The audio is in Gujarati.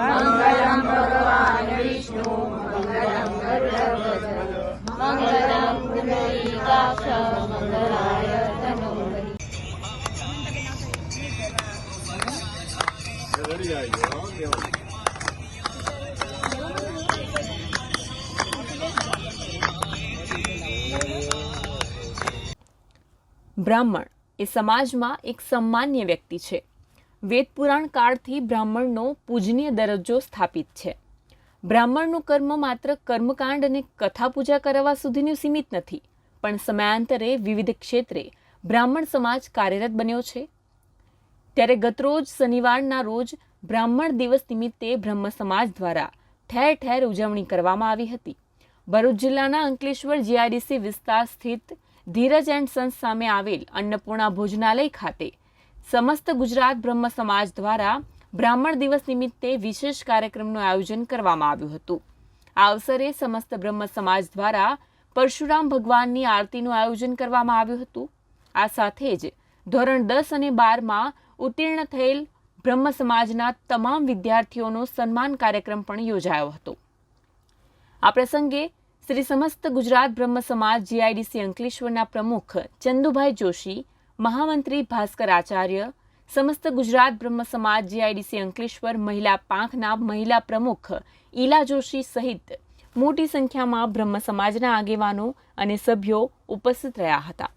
મંગલમ ભગવાન વિષ્ણુ મંગલમ ગરુડવજ મંગલમ પુંડરીકાક્ષ મંગલાય ધનુર્વરી બ્રાહ્મણ એ સમાજમાં એક સામાન્ય વ્યક્તિ છે. વેદ પુરાણ કાળથી બ્રાહ્મણનો પૂજનીય દરજ્જો સ્થાપિત છે. બ્રાહ્મણનું કર્મ માત્ર કર્મકાંડ અને કથા પૂજા કરવા સુધીનું સીમિત નથી, પણ સમયાંતરે વિવિધ ક્ષેત્રે બ્રાહ્મણ સમાજ કાર્યરત બન્યો છે. ત્યારે ગતરોજ શનિવારના રોજ બ્રાહ્મણ દિવસ નિમિત્તે બ્રહ્મ સમાજ દ્વારા ઠેર ઠેર ઉજવણી કરવામાં આવી હતી. ભરૂચ જિલ્લાના અંકલેશ્વર જીઆઈડીસી વિસ્તાર સ્થિત ધીરજ એન્ડ સન્સ સામે આવેલ અન્નપૂર્ણા ભોજનાલય ખાતે સમસ્ત ગુજરાત બ્રહ્મ સમાજ દ્વારા બ્રાહ્મણ દિવસ નિમિત્તે વિશેષ કાર્યક્રમનું આયોજન કરવામાં આવ્યું હતું. આ અવસરે સમસ્ત બ્રહ્મ સમાજ દ્વારા પરશુરામ ભગવાનની આરતીનું આયોજન કરવામાં આવ્યું હતું. આ સાથે જ ધોરણ દસ અને બારમાં ઉત્તીર્ણ થયેલ બ્રહ્મ સમાજના તમામ વિદ્યાર્થીઓનો સન્માન કાર્યક્રમ પણ યોજાયો હતો. આ પ્રસંગે શ્રી સમસ્ત ગુજરાત બ્રહ્મ સમાજ જીઆઈડીસી અંકલેશ્વરના પ્રમુખ ચંદુભાઈ જોશી મહામંત્રી ભાસ્કર આચાર્ય, સમસ્ત ગુજરાત બ્રહ્મ સમાજ જીઆઈડીસી અંકલેશ્વર, મહિલા પાંખના મહિલા પ્રમુખ ઈલા જોશી સહિત મોટી સંખ્યામાં બ્રહ્મ સમાજના આગેવાનો અને સભ્યો ઉપસ્થિત રહ્યા હતા.